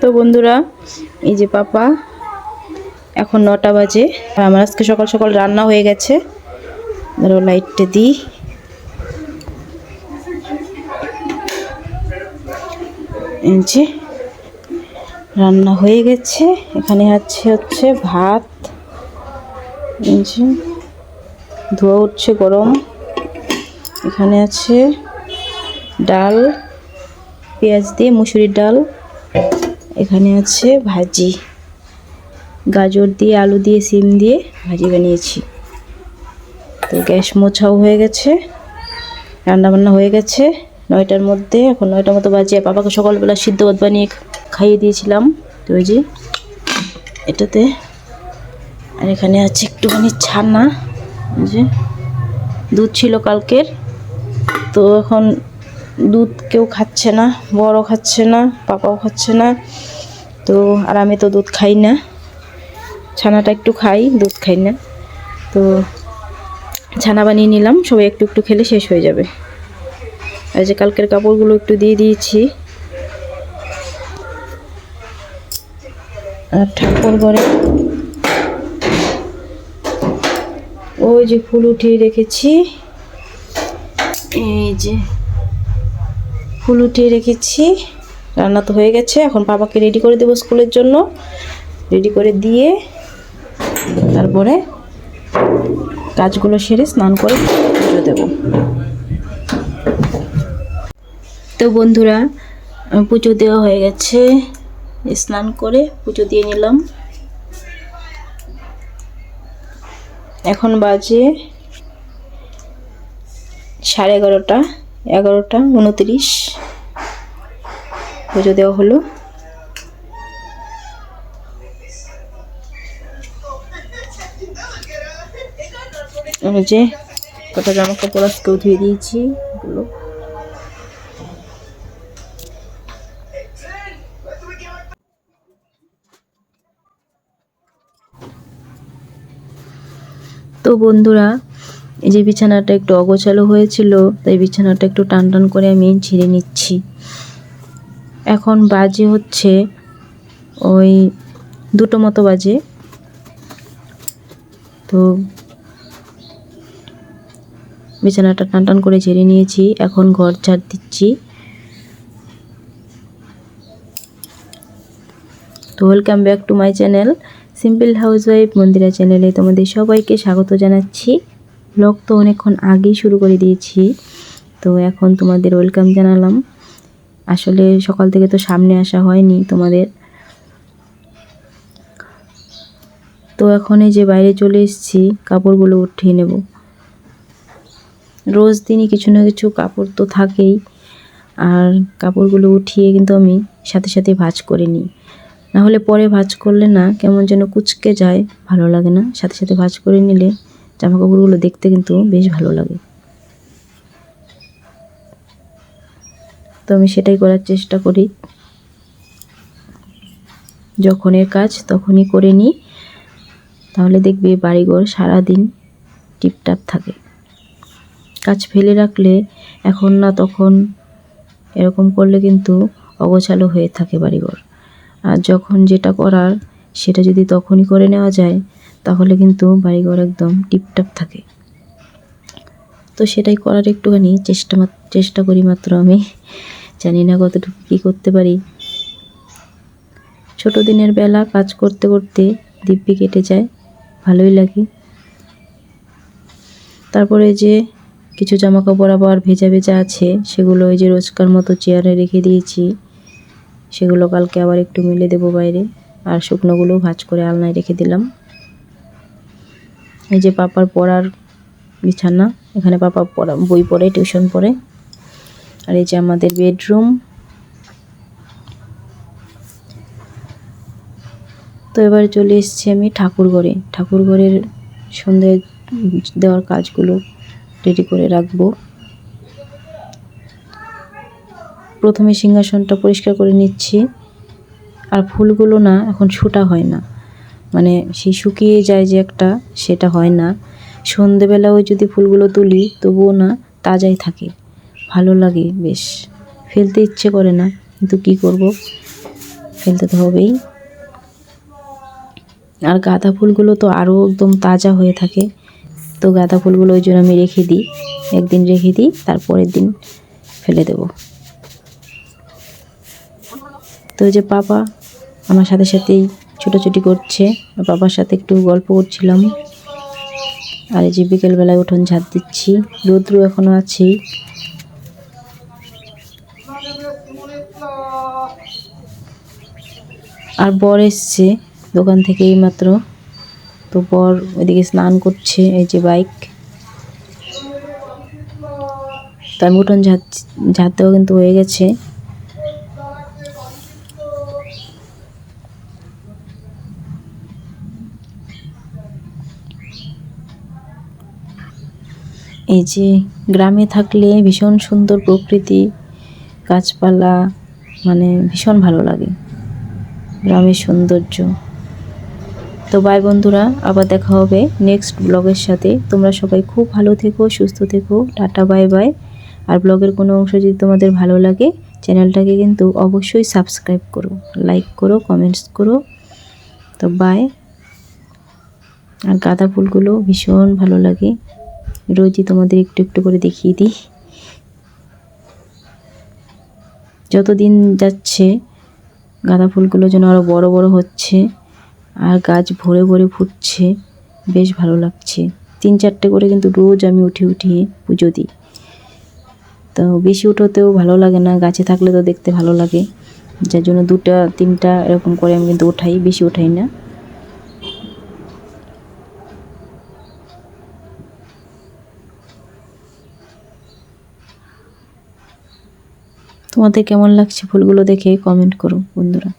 তো বন্ধুরা, এই যে পাপা, এখন নটা বাজে। আমার আজকে সকাল সকাল রান্না হয়ে গেছে। ধরো লাইটটা দিই। যে রান্না হয়ে গেছে। এখানে আছে হচ্ছে ভাত। ধোয়া উঠছে গরম। এখানে আছে ডাল, পেঁয়াজ দিয়ে মুসুরির ডাল। এখানে আছে ভাজি। গাজর দিয়ে, আলু দিয়ে, সিম দিয়ে ভাজি বানিয়েছি। তো গ্যাস মোছাও হয়ে গেছে রান্না বান্না হয়ে গেছে। নয়টার মধ্যে, এখন নয়টার মতো বাজিয়ে বাবাকে সকালবেলা সিদ্ধ ভাত বানিয়ে খাইয়ে দিয়েছিলাম। তো ওই যে এটাতে, আর এখানে আছে একটুখানি ছানা। যে দুধ ছিল কালকের। তো এখন দুধ কেউ খাচ্ছে না বড় খাচ্ছে না, পাপাও খাচ্ছে না। তো আর আমি তো দুধ খাই না। ছানাটা একটু খাই, দুধ খাই না। তো ছানা বানিয়ে নিলাম, সবাই একটু একটু খেলে শেষ হয়ে যাবে। আর যে কালকের কাপড়গুলো একটু দিয়ে দিয়েছি। আর ঠাকুর ঘরে ওই যে ফুল উঠিয়ে রেখেছি। এই যে ফুল উঠিয়ে রেখেছি। রান্না তো হয়ে গেছে। এখন বাবাকে রেডি করে দেবো স্কুলের জন্য। রেডি করে দিয়ে তারপরে কাজগুলো সেরে স্নান করে পুজো দেবো। তো বন্ধুরা পুজো দেওয়া হয়ে গেছে। স্নান করে পুজো দিয়ে নিলাম। এখন বাজে সাড়ে এগারোটা। এগারোটা, উনত্রিশ। পুজো দেওয়া হলো। যে কটা জামা কাপড় আজকেও ধুয়ে দিয়েছি, এগুলো। তো বন্ধুরা এই যে বিছানাটা একটু অগোছালো হয়েছিল, তাই বিছানাটা একটু টান টান করে আমি ঝেড়ে নিচ্ছি। এখন বাজে হচ্ছে ওই দুটো মতো বাজে। তো বিছানাটা টান টান করে ঝেড়ে নিয়েছি, এখন ঘর ঝাড় দিচ্ছি। তো welcome back to my channel simple housewife Mandira চ্যানেলে তোমাদের সবাইকে স্বাগত জানাচ্ছি। ব্লগ তো অনেকক্ষণ আগেই শুরু করে দিয়েছি। তো এখন তোমাদের ওয়েলকাম জানালাম। আসলে সকাল থেকে তো সামনে আসা হয়নি তোমাদের। তো এখন এই যে বাইরে চলে এসেছি, কাপড়গুলো উঠিয়ে নেব। রোজ দিনই কিছু না কিছু কাপড় তো থাকেই। আর কাপড়গুলো উঠিয়ে কিন্তু আমি সাথে সাথে ভাঁজ করে নিই। না হলে পরে ভাঁজ করলে না কেমন যেন কুচকে যায়, ভালো লাগে না। সাথে সাথে ভাঁজ করে নিলে জামা কাপড়গুলো দেখতে কিন্তু বেশ ভালো লাগে। তো আমি সেটাই করার চেষ্টা করি। যখনের কাজ তখনই করে নিই। তাহলে দেখবে বাড়িঘর সারাদিন টিপটাপ থাকে। কাজ ফেলে রাখলে এখন না তখন এরকম করলে কিন্তু অগোছালো হয়ে থাকে বাড়িঘর। আর যখন যেটা করার সেটা যদি তখনই করে নেওয়া যায় তাহলে কিন্তু বাড়িঘর একদম টিপটাপ থাকে। তো সেটাই করার একটুখানি চেষ্টা চেষ্টা করি মাত্র আমি। জানি না কতটুকু কী করতে পারি। ছোট দিনের বেলা কাজ করতে করতে দিব্যি কেটে যায়, ভালোই লাগে। তারপরে যে কিছু জামা কাপড় আবার ভেজা ভেজা আছে, সেগুলো ওই যে রোজকার মতো চেয়ারে রেখে দিয়েছি। সেগুলো কালকে আবার একটু মিলে দেবো বাইরে। আর শুকনোগুলো ভাঁজ করে আলনায় রেখে দিলাম। এই যে পাপার পড়ার বিছানা, এখানে পাপা পড়া, বই পড়ে, টিউশন পড়ে। আর এই যে আমাদের বেডরুম। তো এবারে চলে এসেছি আমি ঠাকুর ঘরে। ঠাকুর ঘরের সন্ধে দেওয়ার কাজগুলো রেডি করে রাখব। প্রথমে সিংহাসনটা পরিষ্কার করে নিচ্ছি। আর ফুলগুলো না এখন ছোটা হয় না। মানে সেই শুকিয়ে যায় যে একটা, সেটা হয় না। সন্ধেবেলাও যদি ফুলগুলো তুলি, তবুও না তাজাই থাকে। ভালো লাগে বেশ। ফেলতে ইচ্ছে করে না, কিন্তু কি করব? ফেলতে তো হবেই। আর গাঁদা ফুলগুলো তো আরও একদম তাজা হয়ে থাকে। তো গাঁদা ফুলগুলো ওই জন্য আমি রেখে দিই। একদিন রেখে দিই, তারপরের দিন ফেলে দেব। তো যে পাপা আমার সাথে সাথেই ছোটাছুটি করছে। বাবার সাথে একটু গল্প করছিলাম। আর এই যে বিকেলবেলায় উঠোন ঝাঁট দিচ্ছি। রৌদ্র এখনও আছেই। আর বর এসছে দোকান থেকে এই মাত্র তো বর ওইদিকে স্নান করছে, এই যে বাইক। তার উঠোন ঝাঁট ঝাঁটতেও কিন্তু হয়ে গেছে। এই যে গ্রামে থাকলে ভীষণ সুন্দর প্রকৃতি, গাছপালা মানে ভীষণ ভালো লাগে। গ্রামের সৌন্দর্য। তো বাই বন্ধুরা, আবার দেখা হবে নেক্সট ব্লগের সাথে। তোমরা সবাই খুব ভালো থেকো, সুস্থ থেকো। টাটা বাই বাই আর ব্লগের কোনো অংশ যদি তোমাদের ভালো লাগে চ্যানেলটাকে কিন্তু অবশ্যই সাবস্ক্রাইব করো। লাইক করো কমেন্টস করো। তো বাই আর গাঁদা ফুলগুলো ভীষণ ভালো লাগে। রোজই তোমাদের একটু একটু করে দেখিয়ে দিই। যত দিন যাচ্ছে, গাঁদা ফুলগুলো যেন আরও বড় বড় হচ্ছে, আর গাছ ভরে ভরে ফুটছে, বেশ ভালো লাগছে। তিন চারটে করে কিন্তু রোজ আমি উঠে উঠিয়ে পুজো দিই। তো বেশি উঠোতেও ভালো লাগে না, গাছে থাকলে তো দেখতে ভালো লাগে। যার জন্য দুটা, তিনটা এরকম করে আমি কিন্তু ওঠাই বেশি ওঠাই না। তোমাদের কেমন লাগছে ফুলগুলো দেখে কমেন্ট করো বন্ধুরা।